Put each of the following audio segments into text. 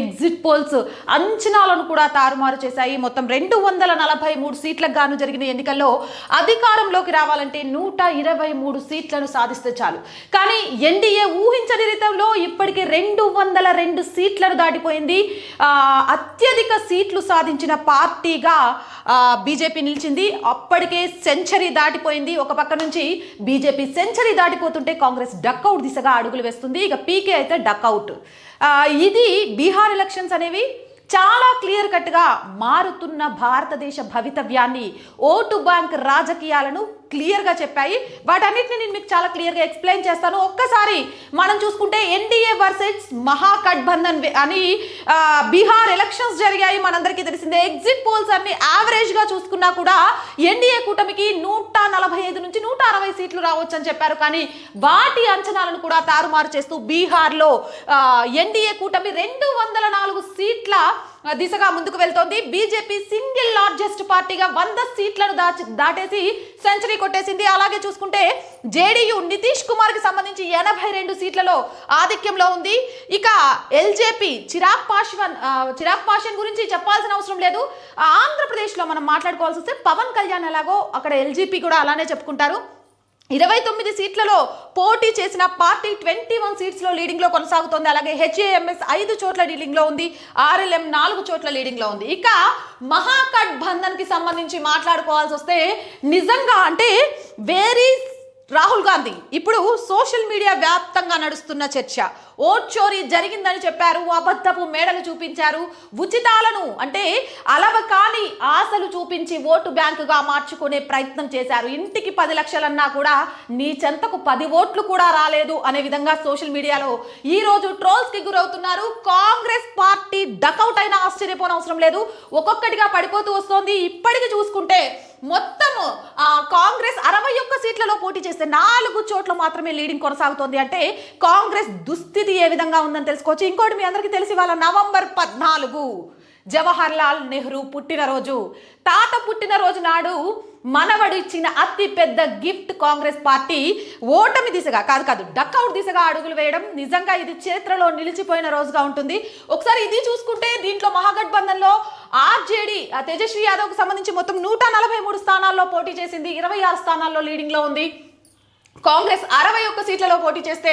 Exit polls అంచనాలను కూడా తారుమారు చేశాయి. మొత్తం రెండు వందల నలభై మూడు సీట్లకు గాను జరిగిన ఎన్నికల్లో అధికారంలోకి రావాలంటే నూట ఇరవై మూడు సీట్లను సాధిస్తే చాలు. కానీ ఎన్డీఏ ఊహించని రీతంలో ఇప్పటికే రెండు వందల రెండు సీట్లను దాటిపోయింది. అత్యధిక సీట్లు సాధించిన పార్టీగా బీజేపీ నిలిచింది. అప్పటికే సెంచరీ దాటిపోయింది. ఒక పక్క నుంచి బీజేపీ సెంచరీ దాటిపోతుంటే కాంగ్రెస్ డక్అవుట్ దిశగా అడుగులు వేస్తుంది. ఇక పీకే అయితే డక్అవుట్ ఇది బీహార్ ఎలక్షన్స్ అనేవి చాలా క్లియర్ కట్గా మారుతున్న భారతదేశ భవితవ్యాన్ని ఓటు బ్యాంక్ రాజకీయాలను క్లియర్గా చెప్పాయి. వాటన్నిటిని నేను మీకు చాలా క్లియర్గా ఎక్స్ప్లెయిన్ చేస్తాను. ఒక్కసారి మనం చూసుకుంటే ఎన్డీఏ వర్సెస్ మహాగఠబంధన్ అని బీహార్ ఎలక్షన్స్ జరిగాయి. మనందరికీ తెలిసిందే. ఎగ్జిట్ పోల్స్ అన్ని యావరేజ్గా చూసుకున్నా కూడా ఎన్డీఏ కూటమికి నూట నలభై ఐదు నుంచి నూట అరవై సీట్లు రావచ్చు అని చెప్పారు. కానీ వాటి అంచనాలను కూడా తారుమారు చేస్తూ బీహార్లో ఎన్డీఏ కూటమి రెండు వందల నాలుగు సీట్ల దిశగా ముందుకు వెళ్తోంది. బీజేపీ సింగిల్ లార్జెస్ట్ పార్టీగా వంద సీట్లను దాచి దాటేసి సెంచరీ కొట్టేసింది. అలాగే చూసుకుంటే జేడీయూ నితీష్ కుమార్కి సంబంధించి ఎనభై రెండు సీట్లలో ఆధిక్యంలో ఉంది. ఇక ఎల్జేపీ చిరాగ్ పాశ్వాన్ చిరాగ్ పాశ్వాన్ గురించి చెప్పాల్సిన అవసరం లేదు. ఆంధ్రప్రదేశ్లో మనం మాట్లాడుకోవాల్సి వస్తే పవన్ కళ్యాణ్ ఎలాగో అక్కడ ఎల్జీపీ కూడా అలానే చెప్పుకుంటారు. ఇరవై తొమ్మిది సీట్లలో పోటీ చేసిన పార్టీ ట్వంటీ వన్ సీట్స్లో లీడింగ్లో కొనసాగుతోంది. అలాగే హెచ్ఏఎంఎస్ ఐదు చోట్ల లీడింగ్లో ఉంది. ఆర్ఎల్ఎం నాలుగు చోట్ల లీడింగ్లో ఉంది. ఇక మహాగఠబంధన్కి సంబంధించి మాట్లాడుకోవాల్సి వస్తే నిజంగా అంటే వేరీ రాహుల్ గాంధీ. ఇప్పుడు సోషల్ మీడియా వ్యాప్తంగా నడుస్తున్న చర్చ. ఓట్ చోరీ జరిగిందని చెప్పారు అబద్ధపు మేడలు చూపించారు ఉచితాలను అంటే అలవ కాని ఆశలు చూపించి ఓటు బ్యాంకుగా మార్చుకునే ప్రయత్నం చేశారు. ఇంటికి పది లక్షలన్నా కూడా నీ చెంతకు పది ఓట్లు కూడా రాలేదు అనే విధంగా సోషల్ మీడియాలో ఈ రోజు ట్రోల్స్కి గురవుతున్నారు. కాంగ్రెస్ పార్టీ డకౌట్ అయినా ఆశ్చర్యపోనవసరం లేదు. ఒక్కొక్కటిగా పడిపోతూ వస్తోంది. ఇప్పటికి చూసుకుంటే మొత్తం కాంగ్రెస్ అరవై ఒక్క సీట్లలో పోటీ చేస్తే నాలుగు చోట్ల మాత్రమే లీడింగ్ కొనసాగుతోంది. అంటే కాంగ్రెస్ దుస్థితి ఏ విధంగా ఉందని తెలుసుకోవచ్చు. ఇంకోటి మీ అందరికీ తెలిసి వాళ్ళ నవంబర్ పద్నాలుగు జవహర్ లాల్ నెహ్రూ పుట్టినరోజు. తాత పుట్టినరోజు నాడు మనవడు ఇచ్చిన అతి పెద్ద గిఫ్ట్ కాంగ్రెస్ పార్టీ ఓటమి దిశగా కాదు కాదు డక్అవుట్ దిశగా అడుగులు వేయడం నిజంగా ఇది చరిత్రలో నిలిచిపోయిన రోజుగా ఉంటుంది. ఒకసారి ఇది చూసుకుంటే దీంట్లో మహాగఠబంధన్లో ఆర్జేడి తేజస్వి యాదవ్కు సంబంధించి మొత్తం నూట నలభై మూడు స్థానాల్లో పోటీ చేసింది. ఇరవై ఆరు స్థానాల్లో లీడింగ్లో ఉంది. కాంగ్రెస్ అరవై ఒక్క సీట్లలో పోటీ చేస్తే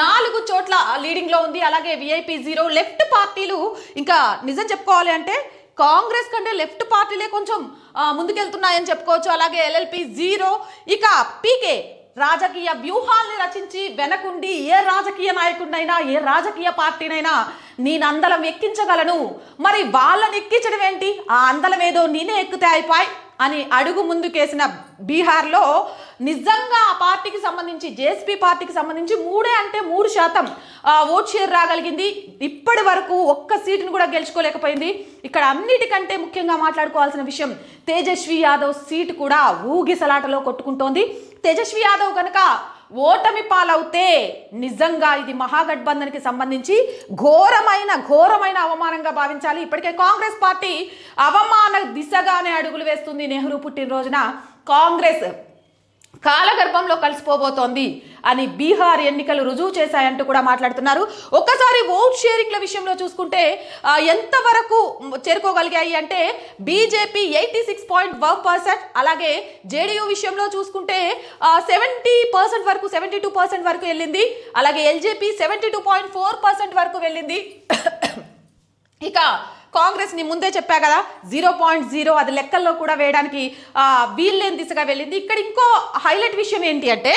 నాలుగు చోట్ల లీడింగ్లో ఉంది. అలాగే విఐపీ జీరో లెఫ్ట్ పార్టీలు ఇంకా నిజం చెప్పుకోవాలి అంటే కాంగ్రెస్ కంటే లెఫ్ట్ పార్టీలే కొంచెం ముందుకెళ్తున్నాయని చెప్పుకోవచ్చు. అలాగే ఎల్ఎల్పి జీరో ఇక పీకే రాజకీయ వ్యూహాల్ని రచించి వెనకుండి ఏ రాజకీయ నాయకుడినైనా ఏ రాజకీయ పార్టీనైనా నేను అందలం ఎక్కించగలను. మరి వాళ్ళని ఎక్కించడం ఏంటి? ఆ అందలం ఏదో నేనే ఎక్కితే అయిపోయి అని అడుగు ముందుకేసిన బీహార్లో నిజంగా ఆ పార్టీకి సంబంధించి జేఎస్పీ పార్టీకి సంబంధించి మూడే అంటే మూడు శాతం ఓట్ షేర్ రాగలిగింది. ఇప్పటి వరకు ఒక్క సీటును కూడా గెలుచుకోలేకపోయింది. ఇక్కడ అన్నిటికంటే ముఖ్యంగా మాట్లాడుకోవాల్సిన విషయం తేజస్వి యాదవ్ సీటు కూడా ఊగిసలాటలో కొట్టుకుంటోంది. తేజస్వి యాదవ్ కనుక ఓటమి పాలవుతే నిజంగా ఇది మహాగఠబంధన్కి సంబంధించి ఘోరమైన ఘోరమైన అవమానంగా భావించాలి. ఇప్పటికే కాంగ్రెస్ పార్టీ అవమాన దిశగానే అడుగులు వేస్తుంది నెహ్రూ పుట్టినరోజున. కాంగ్రెస్ కాలగర్భంలో కలిసిపోబోతోంది అని బీహార్ ఎన్నికలు రుజువు చేశాయంటూ కూడా మాట్లాడుతున్నారు. ఒక్కసారి ఓట్ షేరింగ్ల విషయంలో చూసుకుంటే ఎంతవరకు చేరుకోగలిగాయి అంటే BJP eighty six point one percent అలాగే జేడీయూ విషయంలో చూసుకుంటే సెవెంటీ పర్సెంట్ వరకు సెవెంటీ టూ పర్సెంట్ వరకు వెళ్ళింది అలాగే LJP seventy two point four percent వరకు వెళ్ళింది. ఇక కాంగ్రెస్ని ముందే చెప్పా కదా జీరో పాయింట్ జీరో అది లెక్కల్లో కూడా వేయడానికి వీల్లేని దిశగా వెళ్ళింది. ఇక్కడ ఇంకో హైలైట్ విషయం ఏంటి అంటే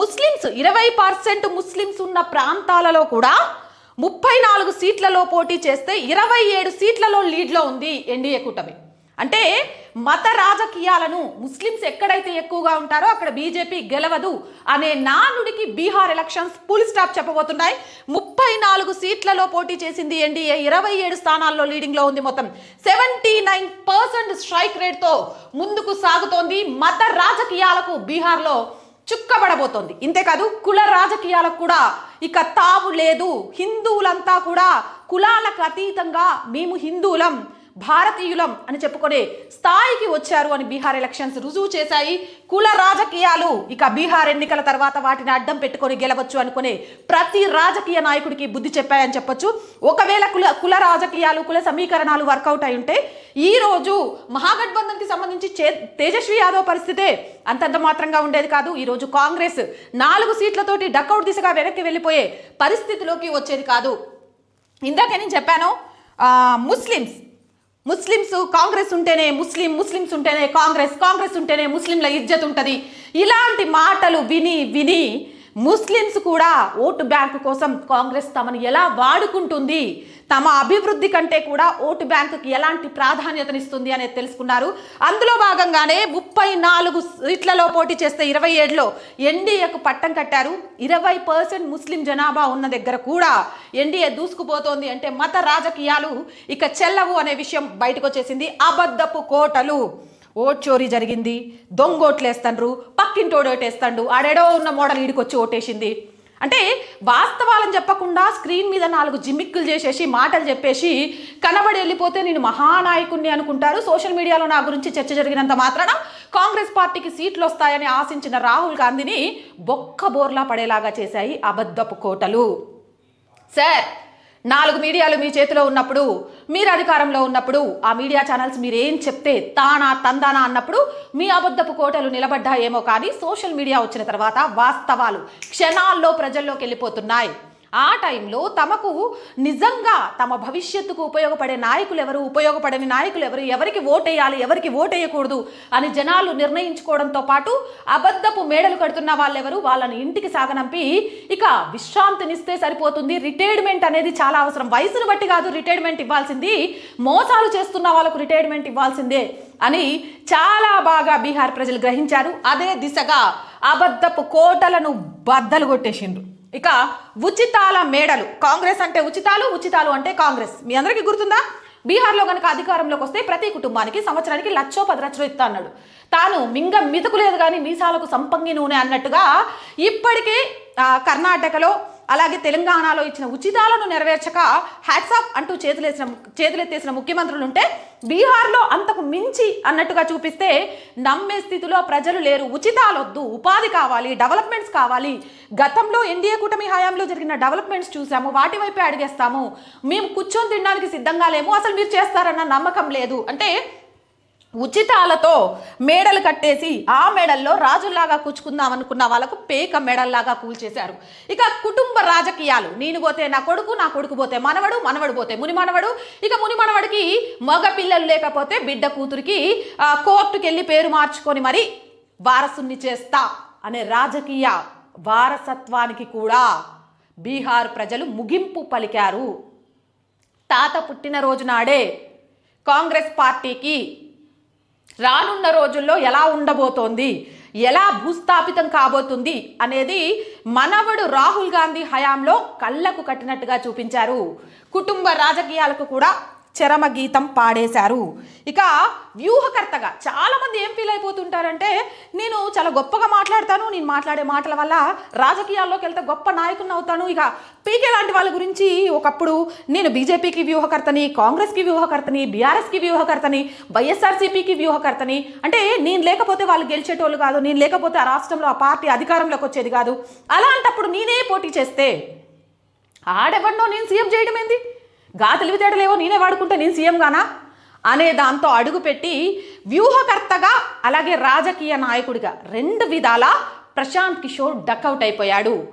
ముస్లిమ్స్ ఇరవై పర్సెంట్ ముస్లిమ్స్ ఉన్న ప్రాంతాలలో కూడా ముప్పై నాలుగు సీట్లలో పోటీ చేస్తే ఇరవై ఏడు సీట్లలో లీడ్లో ఉంది ఎన్డీఏ కూటమి. అంటే మత రాజకీయాలను ముస్లిమ్స్ ఎక్కడైతే ఎక్కువగా ఉంటారో అక్కడ బీజేపీ గెలవదు అనే నానుడికి బీహార్ ఎలక్షన్స్ ఫుల్ స్టాప్ చెప్పబోతున్నాయి. ముప్పై నాలుగు సీట్లలో పోటీ చేసింది ఎన్డీఏ. ఇరవై ఏడు స్థానాల్లో లీడింగ్లో ఉంది మొత్తం. సెవెంటీ నైన్ పర్సెంట్ స్ట్రైక్ రేట్తో ముందుకు సాగుతోంది. మత రాజకీయాలకు బీహార్లో చుక్కబడబోతోంది. ఇంతేకాదు కుల రాజకీయాలకు కూడా ఇక తావు లేదు. హిందువులంతా కూడా కులాలకు అతీతంగా మేము హిందువులం. భారతీయులం అని చెప్పుకునే స్థాయికి వచ్చారు అని బీహార్ ఎలక్షన్స్ రుజువు చేశాయి. కుల రాజకీయాలు ఇక బీహార్ ఎన్నికల తర్వాత వాటిని అడ్డం పెట్టుకొని గెలవచ్చు అనుకునే ప్రతి రాజకీయ నాయకుడికి బుద్ధి చెప్పాయని చెప్పొచ్చు. ఒకవేళ కుల కుల రాజకీయాలు కుల సమీకరణాలు వర్కౌట్ అయి ఉంటే ఈరోజు మహాగఠబంధన్కి సంబంధించి చే తేజస్వి యాదవ్ పరిస్థితే అంతంత మాత్రంగా ఉండేది కాదు. ఈరోజు కాంగ్రెస్ నాలుగు సీట్లతోటి డకౌట్ దిశగా వెనక్కి వెళ్ళిపోయే పరిస్థితిలోకి వచ్చేది కాదు. ఇందాక నేను చెప్పాను ముస్లిమ్స్ ముస్లిమ్స్ కాంగ్రెస్ ఉంటేనే ముస్లిం ముస్లిమ్స్ ఉంటేనే కాంగ్రెస్ కాంగ్రెస్ ఉంటేనే ముస్లింల ఇజ్జత్ ఉంటుంది. ఇలాంటి మాటలు విని విని ముస్లిమ్స్ కూడా ఓటు బ్యాంకు కోసం కాంగ్రెస్ తమను ఎలా వాడుకుంటుంది తమ అభివృద్ధి కంటే కూడా ఓటు బ్యాంకుకి ఎలాంటి ప్రాధాన్యతనిస్తుంది అనేది తెలుసుకున్నారు. అందులో భాగంగానే ముప్పై నాలుగు సీట్లలో పోటీ చేస్తే ఇరవై ఏడులో ఎన్డీఏకు పట్టం కట్టారు. ఇరవై పర్సెంట్ ముస్లిం జనాభా ఉన్న దగ్గర కూడా ఎన్డీఏ దూసుకుపోతోంది అంటే మత రాజకీయాలు ఇక చెల్లవు అనే విషయం బయటకు వచ్చేసింది. అబద్ధపు కోటలు. ఓట్ చోరీ జరిగింది. దొంగోట్లు వేస్తాండ్రు పక్కింటోడు ఓటేస్తాడు. ఆడేడో ఉన్న మోడల్ ఈడికొచ్చి ఓటేసింది. అంటే వాస్తవాలను చెప్పకుండా స్క్రీన్ మీద నాలుగు జిమ్మిక్కులు చేసేసి మాటలు చెప్పేసి కనబడి వెళ్ళిపోతే నేను మహానాయకుణ్ణి అనుకుంటారు. సోషల్ మీడియాలో నా గురించి చర్చ జరిగినంత మాత్రాన కాంగ్రెస్ పార్టీకి సీట్లు వస్తాయని ఆశించిన రాహుల్ గాంధీని బొక్క బోర్లా పడేలాగా చేశాయి అబద్ధపు కోటలు. సార్ నాలుగు మీడియాలు మీ చేతిలో ఉన్నప్పుడు మీరు అధికారంలో ఉన్నప్పుడు ఆ మీడియా ఛానల్స్ మీరేం చెప్తే తానా తందానా అన్నప్పుడు మీ అబద్ధపు కోటలు నిలబడ్డాయేమో కానీ సోషల్ మీడియా వచ్చిన తర్వాత వాస్తవాలు క్షణాల్లో ప్రజల్లోకి వెళ్ళిపోతున్నాయి. ఆ టైంలో తమకు నిజంగా తమ భవిష్యత్తుకు ఉపయోగపడే నాయకులు ఎవరు ఉపయోగపడని నాయకులు ఎవరు ఎవరికి ఓటేయాలి ఎవరికి ఓటేయకూడదు అని జనాలు నిర్ణయించుకోవడంతో పాటు అబద్ధపు మేడలు కడుతున్న వాళ్ళెవరు? వాళ్ళని ఇంటికి సాగనంపి ఇక విశ్రాంతినిస్తే సరిపోతుంది. రిటైర్మెంట్ అనేది చాలా అవసరం. వయసును బట్టి కాదు రిటైర్మెంట్ ఇవ్వాల్సింది. మోసాలు చేస్తున్న వాళ్ళకు రిటైర్మెంట్ ఇవ్వాల్సిందే అని చాలా బాగా బీహార్ ప్రజలు గ్రహించారు. అదే దిశగా అబద్ధపు కోటలను బద్దలు కొట్టేసిండ్రు. ఇక ఉచితాల మేడలు. కాంగ్రెస్ అంటే ఉచితాలు ఉచితాలు అంటే కాంగ్రెస్. మీ అందరికీ గుర్తుందా? బీహార్లో కనుక అధికారంలోకి వస్తే ప్రతి కుటుంబానికి సంవత్సరానికి లక్షో పది లక్షలు ఇస్తా అన్నాడు. తాను మింగ మితుకులేదు కానీ మీసాలకు సంపంగి నూనె అన్నట్టుగా ఇప్పటికీ కర్ణాటకలో అలాగే తెలంగాణలో ఇచ్చిన ఉచితాలను నెరవేర్చక హ్యాట్సాప్ అంటూ చేతులేసిన చేతులెత్తేసిన ముఖ్యమంత్రులు ఉంటే బీహార్లో అంతకు మించి అన్నట్టుగా చూపిస్తే నమ్మే స్థితిలో ప్రజలు లేరు. ఉచితాలొద్దు ఉపాధి కావాలి డెవలప్మెంట్స్ కావాలి. గతంలో ఎన్డీఏ కూటమి హయాంలో జరిగిన డెవలప్మెంట్స్ చూసాము వాటి వైపే అడిగేస్తాము. మేము కూర్చొని తినడానికి సిద్ధంగా లేము. అసలు మీరు చేస్తారన్న నమ్మకం లేదు. అంటే ఉచితాలతో మేడలు కట్టేసి ఆ మేడల్లో రాజుల్లాగా కూర్చుకుందాం అనుకున్న వాళ్ళకు పేక మెడల్లాగా కూల్చేశారు. ఇక కుటుంబ రాజకీయాలు. నేను పోతే నా కొడుకు నా కొడుకు పోతే మనవడు మనవడు పోతే ముని మనవడు. ఇక ముని మనవడికి మగ పిల్లలు లేకపోతే బిడ్డ కూతురికి కోర్టుకి వెళ్ళి పేరు మార్చుకొని మరి వారసుని చేస్తా అనే రాజకీయ వారసత్వానికి కూడా బీహార్ ప్రజలు ముగింపు పలికారు. తాత పుట్టినరోజు నాడే కాంగ్రెస్ పార్టీకి రానున్న రోజుల్లో ఎలా ఉండబోతోంది? ఎలా భూస్థాపితం కాబోతుంది? అనేది మనవడు రాహుల్ గాంధీ హయాంలో కళ్ళకు కట్టినట్టుగా చూపించారు. కుటుంబ రాజకీయాలకు కూడా చరమ గీతం పాడేశారు. ఇక వ్యూహకర్తగా చాలామంది ఏం ఫీల్ అయిపోతుంటారంటే నేను చాలా గొప్పగా మాట్లాడతాను నేను మాట్లాడే మాటల వల్ల రాజకీయాల్లోకి వెళ్తే గొప్ప నాయకుని అవుతాను. ఇక పీకే లాంటి వాళ్ళ గురించి ఒకప్పుడు నేను బీజేపీకి వ్యూహకర్తని కాంగ్రెస్కి వ్యూహకర్తని బీఆర్ఎస్కి వ్యూహకర్తని వైఎస్ఆర్సీపీకి వ్యూహకర్తని అంటే నేను లేకపోతే వాళ్ళు గెలిచేటోళ్ళు కాదు నేను లేకపోతే ఆ రాష్ట్రంలో ఆ పార్టీ అధికారంలోకి వచ్చేది కాదు. అలాంటప్పుడు నేనే పోటీ చేస్తే ఆడెవరినో నేను సీఎం చేయడం ఏంది? గా తెలివితేటలేవో నేనే వాడుకుంటే నేను సీఎం గానా? అనే దాంతో అడుగుపెట్టి వ్యూహకర్తగా అలాగే రాజకీయ నాయకుడిగా రెండు విధాల ప్రశాంత్ కిషోర్ డక్అవుట్ అయిపోయాడు.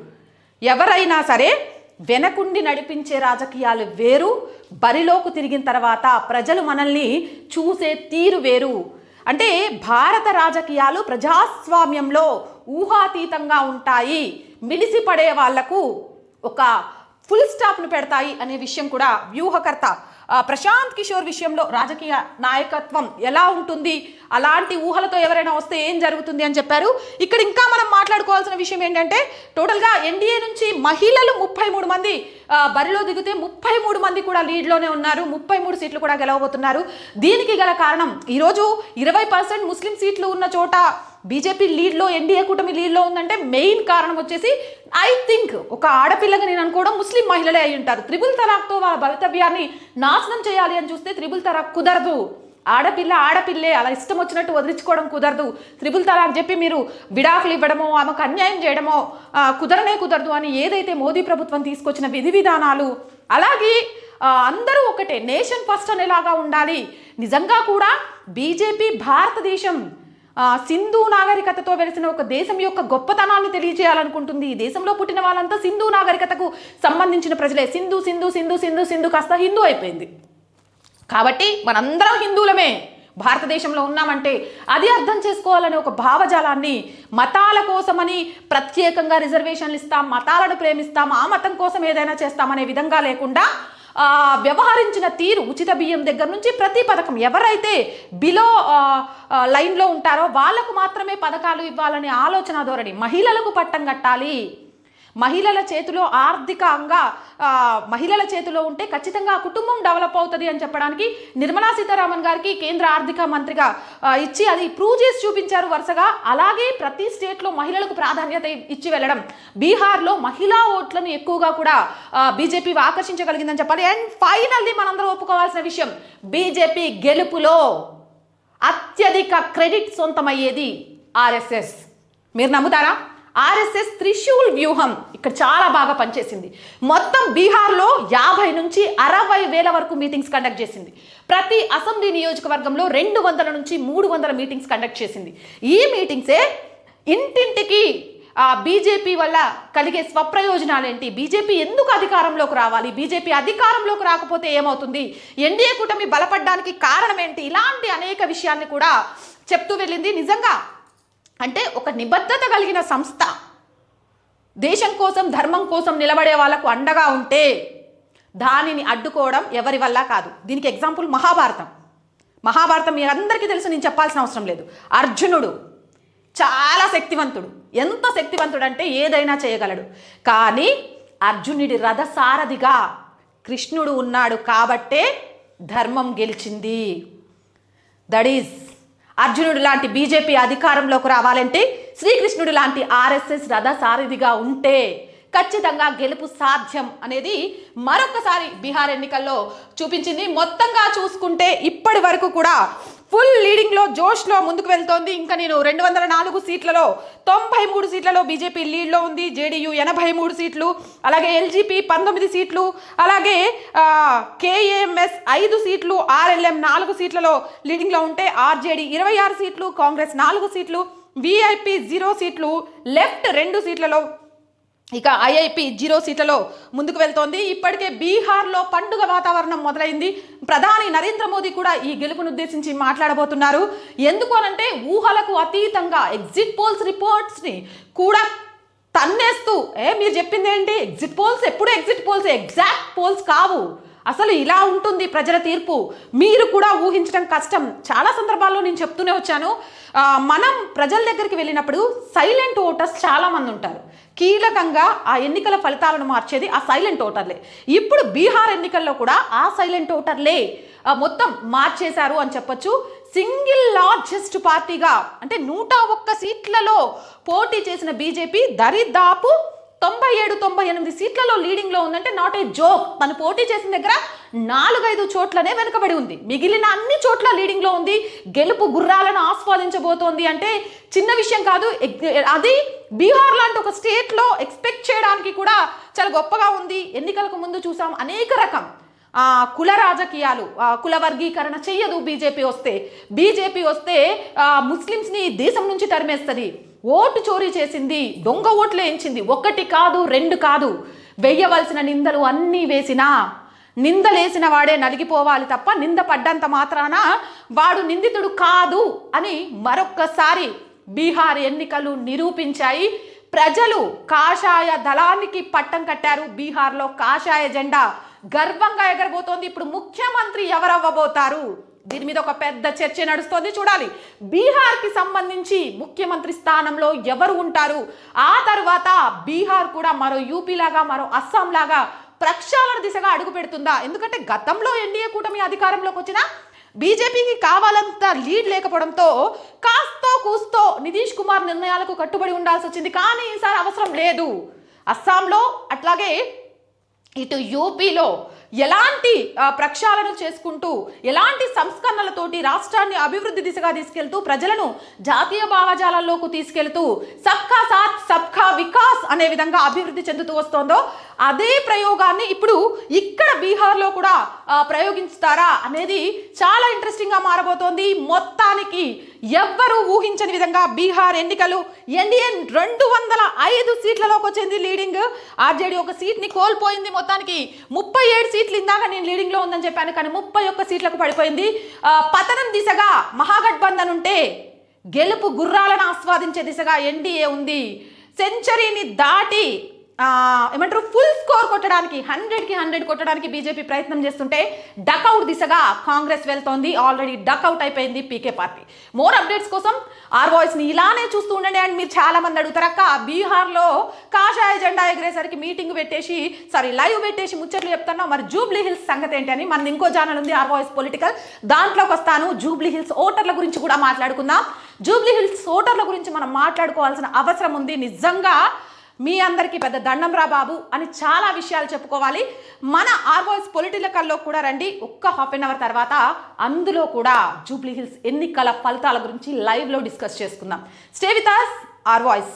ఎవరైనా సరే వెనకుండి నడిపించే రాజకీయాలు వేరు బరిలోకి తిరిగిన తర్వాత ప్రజలు మనల్ని చూసే తీరు వేరు. అంటే భారత రాజకీయాలు ప్రజాస్వామ్యంలో ఊహాతీతంగా ఉంటాయి. మిలిసిపడే వాళ్ళకు ఒక ఫుల్ స్టాప్ను పెడతాయి అనే విషయం కూడా వ్యూహకర్త ప్రశాంత్ కిషోర్ విషయంలో రాజకీయ నాయకత్వం ఎలా ఉంటుంది? అలాంటి ఊహలతో ఎవరైనా వస్తే ఏం జరుగుతుంది అని చెప్పారు. ఇక్కడ ఇంకా మనం మాట్లాడుకోవాల్సిన విషయం ఏంటంటే టోటల్గా ఎన్డీఏ నుంచి మహిళలు ముప్పై మూడు మంది బరిలో దిగితే ముప్పై మూడు మంది కూడా లీడ్లోనే ఉన్నారు. ముప్పై మూడు సీట్లు కూడా గెలవబోతున్నారు. దీనికి గల కారణం ఈరోజు ఇరవై పర్సెంట్ ముస్లిం సీట్లు ఉన్న చోట బీజేపీ లీడ్లో ఎన్డీఏ కూటమి లీడ్లో ఉందంటే మెయిన్ కారణం వచ్చేసి ఐ థింక్ ఒక ఆడపిల్లగా నేను అనుకోవడం ముస్లిం మహిళలే అయి ఉంటారు. త్రిబుల్ తలాక్తో వాళ్ళ భవితవ్యాన్ని నాశనం చేయాలి అని చూస్తే త్రిబుల్ తలాక్ కుదరదు. ఆడపిల్ల ఆడపిల్లే అలా ఇష్టం వచ్చినట్టు వదిలించుకోవడం కుదరదు. త్రిబుల్ తలాక్ చెప్పి మీరు విడాకులు ఇవ్వడమో ఆమెకు అన్యాయం చేయడమో కుదరనే కుదరదు అని ఏదైతే మోదీ ప్రభుత్వం తీసుకొచ్చిన విధి విధానాలు అలాగే అందరూ ఒకటే నేషన్ ఫస్ట్ అనేలాగా ఉండాలి. నిజంగా కూడా బీజేపీ భారతదేశం సింధు నాగరికతతో వెలిసిన ఒక దేశం యొక్క గొప్పతనాన్ని తెలియజేయాలనుకుంటుంది. ఈ దేశంలో పుట్టిన వాళ్ళంతా సింధు నాగరికతకు సంబంధించిన ప్రజలే. సింధు సింధు సింధు సింధు సింధు కాస్త హిందూ అయిపోయింది. కాబట్టి మనందరం హిందువులమే. భారతదేశంలో ఉన్నామంటే అది అర్థం చేసుకోవాలనే ఒక భావజాలాన్ని మతాల కోసమని ప్రత్యేకంగా రిజర్వేషన్లు ఇస్తాం మతాలను ప్రేమిస్తాం ఆ మతం కోసం ఏదైనా చేస్తామనే విధంగా లేకుండా వ్యవహరించిన తీరు ఉచిత బియ్యం దగ్గర నుంచి ప్రతి పథకం ఎవరైతే బిలో లైన్లో ఉంటారో వాళ్ళకు మాత్రమే పథకాలు ఇవ్వాలనే ఆలోచన ధోరణి మహిళలకు పట్టం కట్టాలి. మహిళల చేతిలో ఆర్థికంగా మహిళల చేతిలో ఉంటే ఖచ్చితంగా ఆ కుటుంబం డెవలప్ అవుతుంది అని చెప్పడానికి నిర్మలా సీతారామన్ గారికి కేంద్ర ఆర్థిక మంత్రిగా ఇచ్చి అది ప్రూవ్ చేసి చూపించారు వరుసగా. అలాగే ప్రతి స్టేట్లో మహిళలకు ప్రాధాన్యత ఇచ్చి వెళ్ళడం. బీహార్లో మహిళా ఓట్లను ఎక్కువగా కూడా బీజేపీ ఆకర్షించగలిగిందని చెప్పాలి. అండ్ ఫైనల్లీ మనందరం ఒప్పుకోవాల్సిన విషయం బీజేపీ గెలుపులో అత్యధిక క్రెడిట్ సొంతమయ్యేది ఆర్ఎస్ఎస్. మీరు నమ్ముతారా? ఆర్ఎస్ఎస్ త్రిశూల్ వ్యూహం ఇక్కడ చాలా బాగా పనిచేసింది. మొత్తం బీహార్లో యాభై నుంచి అరవై వేల వరకు మీటింగ్స్ కండక్ట్ చేసింది. ప్రతి అసెంబ్లీ నియోజకవర్గంలో రెండు వందల నుంచి మూడు వందల మీటింగ్స్ కండక్ట్ చేసింది. ఈ మీటింగ్సే ఇంటింటికి ఆ బీజేపీ వల్ల కలిగే స్వప్రయోజనాలేంటి బీజేపీ ఎందుకు అధికారంలోకి రావాలి? బీజేపీ అధికారంలోకి రాకపోతే ఏమవుతుంది? ఎన్డీఏ కూటమి బలపడడానికి కారణం ఏంటి? ఇలాంటి అనేక విషయాన్ని కూడా చెప్తూ వెళ్ళింది. నిజంగా అంటే నిబద్ధత కలిగిన సంస్థ. దేశం కోసం ధర్మం కోసం నిలబడే వాళ్ళకు అండగా ఉంటే దానిని అడ్డుకోవడం ఎవరి వల్ల కాదు. దీనికి ఎగ్జాంపుల్ మహాభారతం. మహాభారతం మీ అందరికీ తెలుసు నేను చెప్పాల్సిన అవసరం లేదు. అర్జునుడు చాలా శక్తివంతుడు. ఎంత శక్తివంతుడు అంటే ఏదైనా చేయగలడు. కానీ అర్జునుడి రథసారథిగా కృష్ణుడు ఉన్నాడు కాబట్టే ధర్మం గెలిచింది. దట్ ఈజ్ అర్జునుడు లాంటి బీజేపీ అధికారంలోకి రావాలంటే శ్రీకృష్ణుడు లాంటి ఆర్ఎస్ఎస్ రథసారిదిగా ఉంటే ఖచ్చితంగా గెలుపు సాధ్యం అనేది మరొకసారి బీహార్ ఎన్నికల్లో చూపించింది. మొత్తంగా చూసుకుంటే ఇప్పటి వరకు కూడా ఫుల్ లీడింగ్లో జోష్లో ముందుకు వెళ్తోంది. ఇంకా నేను రెండు వందల నాలుగు సీట్లలో తొంభై మూడు సీట్లలో బీజేపీ లీడ్లో ఉంది. జేడీయూ ఎనభై మూడు సీట్లు అలాగే ఎల్జీపీ పంతొమ్మిది సీట్లు అలాగే కేఏఎంఎస్ ఐదు సీట్లు ఆర్ఎల్ఎం నాలుగు సీట్లలో లీడింగ్లో ఉంటే ఆర్జేడీ ఇరవై ఆరు సీట్లు కాంగ్రెస్ నాలుగు సీట్లు విఐపి జీరో సీట్లు లెఫ్ట్ రెండు సీట్లలో ఇక ఐఐపి జీరో సీట్లలో ముందుకు వెళ్తోంది. ఇప్పటికే బీహార్లో పండుగ వాతావరణం మొదలైంది. ప్రధాని నరేంద్ర మోదీ కూడా ఈ గెలుపును ఉద్దేశించి మాట్లాడబోతున్నారు. ఎందుకు అనంటే ఊహలకు అతీతంగా ఎగ్జిట్ పోల్స్ రిపోర్ట్స్ని కూడా తన్నేస్తూ ఏ మీరు చెప్పింది ఏంటి ఎగ్జిట్ పోల్స్ ఎప్పుడు ఎగ్జిట్ పోల్స్? ఎగ్జాక్ట్ పోల్స్ కావు. అసలు ఇలా ఉంటుంది ప్రజల తీర్పు. మీరు కూడా ఊహించడం కష్టం. చాలా సందర్భాల్లో నేను చెప్తూనే వచ్చాను. మనం ప్రజల దగ్గరికి వెళ్ళినప్పుడు సైలెంట్ ఓటర్స్ చాలామంది ఉంటారు. కీలకంగా ఆ ఎన్నికల ఫలితాలను మార్చేది ఆ సైలెంట్ ఓటర్లే. ఇప్పుడు బీహార్ ఎన్నికల్లో కూడా ఆ సైలెంట్ ఓటర్లే మొత్తం మార్చేశారు అని చెప్పొచ్చు. సింగిల్ లార్జెస్ట్ పార్టీగా అంటే నూట ఒక్క సీట్లలో పోటీ చేసిన బీజేపీ దరిదాపు తొంభై ఏడు తొంభై ఎనిమిది సీట్లలో లీడింగ్లో ఉందంటే నాట్ ఏ జోక్ తను పోటీ చేసిన దగ్గర నాలుగైదు చోట్లనే వెనుకబడి ఉంది. మిగిలిన అన్ని చోట్ల లీడింగ్లో ఉంది. గెలుపు గుర్రాలను ఆస్వాదించబోతోంది అంటే చిన్న విషయం కాదు. ఎగ్- అది బీహార్ లాంటి ఒక స్టేట్లో ఎక్స్పెక్ట్ చేయడానికి కూడా చాలా గొప్పగా ఉంది. ఎన్నికలకు ముందు చూసాం అనేక రకం కుల రాజకీయాలు కుల వర్గీకరణ చెయ్యదు బీజేపీ వస్తే. బీజేపీ వస్తే ముస్లిమ్స్ని దేశం నుంచి తరిమేస్తుంది. ఓటు చోరీ చేసింది దొంగ ఓట్లు వేయించింది. ఒకటి కాదు రెండు కాదు. వెయ్యవలసిన నిందలు అన్నీ వేసినా నిందలేసిన వాడే నలిగిపోవాలి తప్ప నింద పడ్డంత మాత్రాన వాడు నిందితుడు కాదు అని మరొక్కసారి బీహార్ ఎన్నికలు నిరూపించాయి. ప్రజలు కాషాయ దళానికి పట్టం కట్టారు. బీహార్లో కాషాయ జెండా గర్వంగా ఎగరబోతోంది. ఇప్పుడు ముఖ్యమంత్రి ఎవరవ్వబోతారు? దీని మీద ఒక పెద్ద చర్చ నడుస్తోంది. చూడాలి బీహార్కి సంబంధించి ముఖ్యమంత్రి స్థానంలో ఎవరు ఉంటారు? ఆ తర్వాత బీహార్ కూడా మరో యూపీ లాగా మరో అస్సాం లాగా ప్రక్షాళన దిశగా అడుగు పెడుతుందా? ఎందుకంటే గతంలో ఎన్డీఏ కూటమి అధికారంలోకి వచ్చిన బీజేపీకి కావాలంత లీడ్ లేకపోవడంతో కాస్తో కూస్తో నితీష్ కుమార్ నిర్ణయాలకు కట్టుబడి ఉండాల్సి వచ్చింది. కానీ ఈసారి అవసరం లేదు. అస్సాంలో అట్లాగే ఇటు యూపీలో ఎలాంటి ప్రక్షాళన చేసుకుంటూ ఎలాంటి సంస్కరణలతోటి రాష్ట్రాన్ని అభివృద్ధి దిశగా తీసుకెళ్తూ ప్రజలను జాతీయ భావజాలంలోకి తీసుకెళ్తూ సబ్కా సాత్ సబ్కా వికాస్ అనే విధంగా అభివృద్ధి చెందుతూ వస్తోందో అదే ప్రయోగాన్ని ఇప్పుడు ఇక్కడ బీహార్లో కూడా ప్రయోగించుతారా ప్రయోగిస్తారా అనేది చాలా ఇంట్రెస్టింగ్గా మారబోతోంది. మొత్తానికి ఎవ్వరూ ఊహించని విధంగా బీహార్ ఎన్నికలు ఎన్డీఏ రెండు వందల ఐదు సీట్లలోకి వచ్చింది లీడింగ్. ఆర్జేడీ ఒక సీట్ని కోల్పోయింది మొత్తానికి. ముప్పై ఏడు సీట్లు ఇందాక నేను లీడింగ్లో ఉందని చెప్పాను కానీ ముప్పై ఒక్క సీట్లకు పడిపోయింది. పతనం దిశగా మహాగఠబంధన్ ఉంటే గెలుపు గుర్రాలను ఆస్వాదించే దిశగా ఎన్డీఏ ఉంది. సెంచరీని దాటి ఏమంటారు? ఫుల్ స్కోర్ కొట్టడానికి హండ్రెడ్కి హండ్రెడ్ కొట్టడానికి బీజేపీ ప్రయత్నం చేస్తుంటే డకౌట్ దిశగా కాంగ్రెస్ వెళ్తోంది. ఆల్రెడీ డకౌట్ అయిపోయింది పీకే పార్టీ మోర్ అప్డేట్స్ కోసం ఆర్ వాయిస్ని ఇలానే చూస్తూ ఉండండి. అండ్ మీరు చాలామంది అడుగుతారు అక్క బీహార్లో కాషాయ జెండా ఎగిరేసరికి మీటింగ్ పెట్టేసి సారీ లైవ్ పెట్టేసి ముచ్చట్లు చెప్తున్నా. మరి జూబ్లీ హిల్స్ సంగతి ఏంటి అని మన ఇంకో ఛానల్ ఉంది ఆర్ వాయిస్ పొలిటికల్ దాంట్లోకి వస్తాను. జూబ్లీ హిల్స్ ఓటర్ల గురించి కూడా మాట్లాడుకుందాం. జూబ్లీ హిల్స్ ఓటర్ల గురించి మనం మాట్లాడుకోవాల్సిన అవసరం ఉంది. నిజంగా మీ అందరికీ పెద్ద దండం రా బాబు అని చాలా విషయాలు చెప్పుకోవాలి. మన ఆర్వాయిస్ పొలిటికల్లో కూడా రండి. ఒక్క హాఫ్ అన్ అవర్ తర్వాత అందులో కూడా జూబ్లీ హిల్స్ ఎన్నికల ఫలితాల గురించి లైవ్లో డిస్కస్ చేసుకుందాం. Stay with us ఆర్వాయిస్